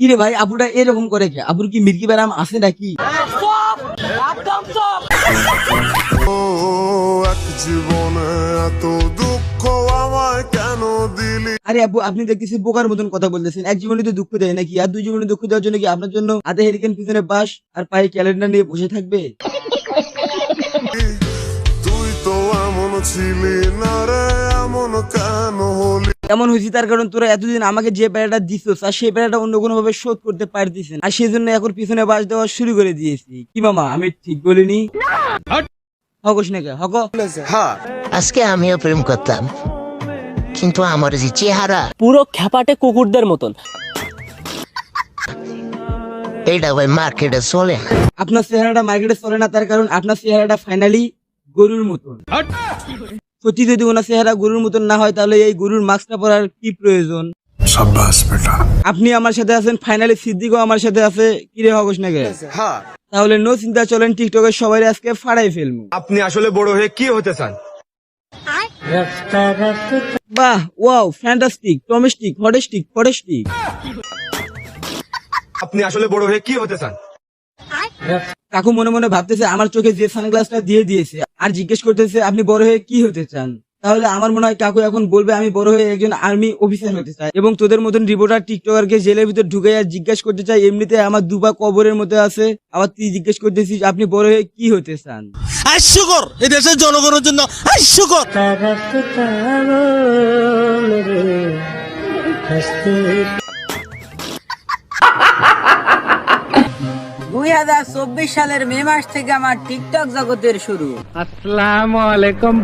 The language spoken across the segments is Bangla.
কি রে ভাই, আপুটা এরকম করে কে? আপুর কি মির্কি ব্যারাম আছে নাকি? আরে আপু, আপনি দেখতেছি বোকার মতন কথা বলতেছেন। এক জীবনে তো দুঃখ দেয় নাকি? আর দুই জীবনে দুঃখ দেওয়ার জন্য কি আপনার জন্য হাতে হেরিকেন পিছনে বাস আর পায়ে ক্যালেন্ডার নিয়ে বসে থাকবে? তুই তো এমন ছিলি না রে, এমন কেন হলি? এমন হয়েছি তার কারণ তোরা এতদিন আমাকে যে বেড়াটা দিছিস আর সেই বেড়াটা অন্য কোনো ভাবে শোধ করতে পারতিস না। আর সেই জন্য এখন পিছনে বাস দেওয়া শুরু করে দিয়েছি। কি মামা আমি ঠিক বলিনি? হকস নাকি হক। আজকে আমিও প্রেম করতাম কিন্তু আমার যে চেহারা। পুরো খ্যাপাটে কুকুরদের মতন। এটা ভাই মার্কেটে চলে। না আপনার চেহারাটা মার্কেটে চলে না তার কারণ আপনার চেহারাটা ফাইনালি গরুর মতন। সত্যি যদি ওনার চেহারা গরুর মতন না হয় তাহলে এই গরুর মাস্কটা পরার কি প্রয়োজন? আপনি আমার সাথে আছেন ফাইনালি সিদ্দিকও আমার সাথে আছে। কিরে হগস নাকি? তাহলে নো চিন্তা চলেন টিকটকের সবাই আজকে ফাড়াই ফেলব। আপনি আসলে বড় হয়ে কি হতে চান? বাহ ওয়াও ফ্যান্টাস্টিক টমেস্টিক হটেস্টিক ফটেস্টিক আপনি আসলে বড় হয়ে কি হতে চান? কাকু মনে মনে ভাবতেছে আমার চোখে যে সানগ্লাসটা দিয়ে দিয়েছে আর জিজ্ঞেস করতেছে আপনি বড় হয়ে কি হতে চান? তাহলে আমার মনে হয় কাকু এখন বলবে আমি বড় হয়ে একজন আর্মি অফিসার হতে চাই। এবং তোদের মতন রিপোর্টার টিকটকারকে জেলের ভিতর ঢুকে আর জিজ্ঞেস করতে চাই এমনিতে আমার দুপা কবরের মধ্যে আছে। আবার তুই জিজ্ঞেস করতেছিস আপনি বড় হয়ে কি হতে চান? হাস্যকর এই দেশের জনগণের জন্য হাস্যকর দুই সালের মে মাস থেকে আমার টিকটক জগতের শুরু। আসসালামু আলাইকুম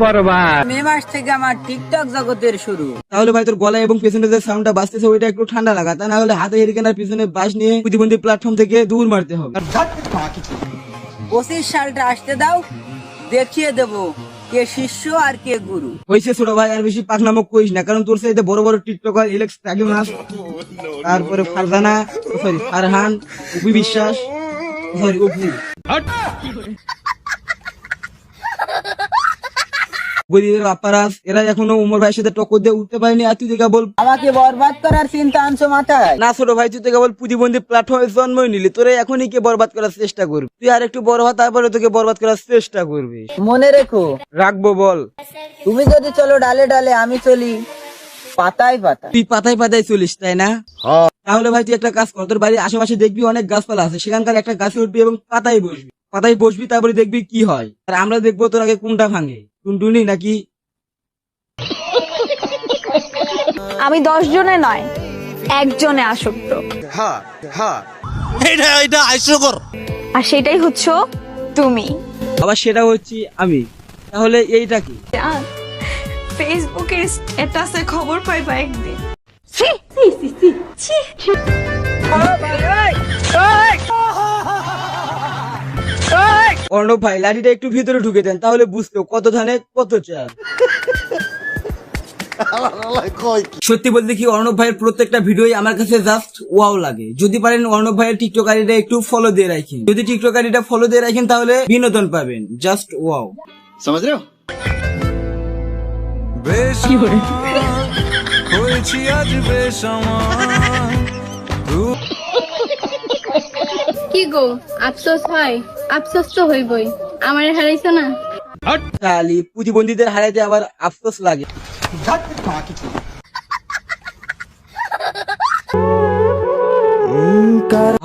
মে মাস থেকে আমার টিকটক জগতের শুরু। তাহলে ভাই তোর গলায় এবং পেছনে যে সাউন্ডটা বাজতেছে ওইটা একটু ঠান্ডা লাগা। তা না হলে হাতে হেরিকেনার পিছনে বাস নিয়ে প্রতিবন্ধী প্ল্যাটফর্ম থেকে দূর মারতে হবে। পঁচিশ সালটা আসতে দাও দেখিয়ে দেবো কে শিষ্য আর কে গুরু। হয়েছে ছোট ভাই আর বেশি পাকনামক কইস না কারণ তোর সাথে বড় বড় টিকটকার ইলেক্স তাকে তারপরে ফারজানা সরি ফারহান উপি বিশ্বাস। সরি উপি গরিবের বাপ্পারাস এরা এখনও উমর ভাইয়ের সাথে টক্কর দিয়ে উঠতে পারেনি আর তুই তো কেবল আমাকে বরবাদ করার চিন্তা আনছো মাথায়? না ছোট ভাই তুই তো কেবল প্রতিবন্ধী প্ল্যাটফর্মে জন্মই নিলি তোরে এখনই কে বরবাদ করার চেষ্টা করবি। তুই আর একটু বড় হ তারপরে তোকে বরবাদ করার চেষ্টা করবি। মনে রেখো। রাখব বল। তুমি যদি চলো ডালে ডালে আমি চলি পাতায় পাতায়। তুই পাতায় পাতায় চলিস তাই না? তাহলে ভাই তুই একটা কাজ কর তোর বাড়ির আশেপাশে দেখবি অনেক গাছপালা আছে সেখানকার একটা গাছে উঠবি এবং পাতায় বসবি। পাতায় বসবি তারপরে দেখবি কি হয়। আর আমরা দেখব তোর আগে কোনটা ভাঙে। টুনটুনি নাকি? আমি দশ জনে নয় একজনে আসক্ত। এটা এটা হাস্যকর। আর সেটাই হচ্ছে তুমি। আবার সেটা হচ্ছে আমি। তাহলে এইটা কি? ফেসবুকের স্ট্যাটাসে খবর পাইবা একদিন। অর্ণব ভাই লাঠিটা একটু ভিতরে ঢুকে দেন তাহলে বুঝতো কত ধানে কত চাল। সত্যি বলতে কি অর্ণব ভাইয়ের প্রত্যেকটা ভিডিওই আমার কাছে জাস্ট ওয়াও লাগে। যদি পারেন অর্ণব ভাইয়ের টিকটক আইডিটা একটু ফলো দিয়ে রাখেন। যদি টিকটক আইডিটা ফলো দিয়ে রাখেন তাহলে বিনোদন পাবেন। জাস্ট ওয়াও কি গো আফসোস হয় আফসোস তো হইবই। আমার হারাইছো না? খালি প্রতিবন্ধীদের হারাইতে আবার আফসোস লাগে।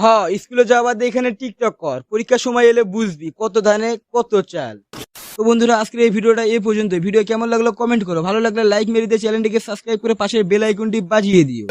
হ স্কুলে যাওয়া বাদে এখানে টিকটক কর। পরীক্ষার সময় এলে বুঝবি কত ধানে কত চাল। তো বন্ধুরা, আজকের এই ভিডিওটা এই পর্যন্ত ভিডিও কেমন লাগল কমেন্ট করো। ভালো লাগলে লাইক মেরে দিয়ে চ্যানেলটিকে সাবস্ক্রাইব করে পাশের বেল আইকনটি বাজিয়ে দিও।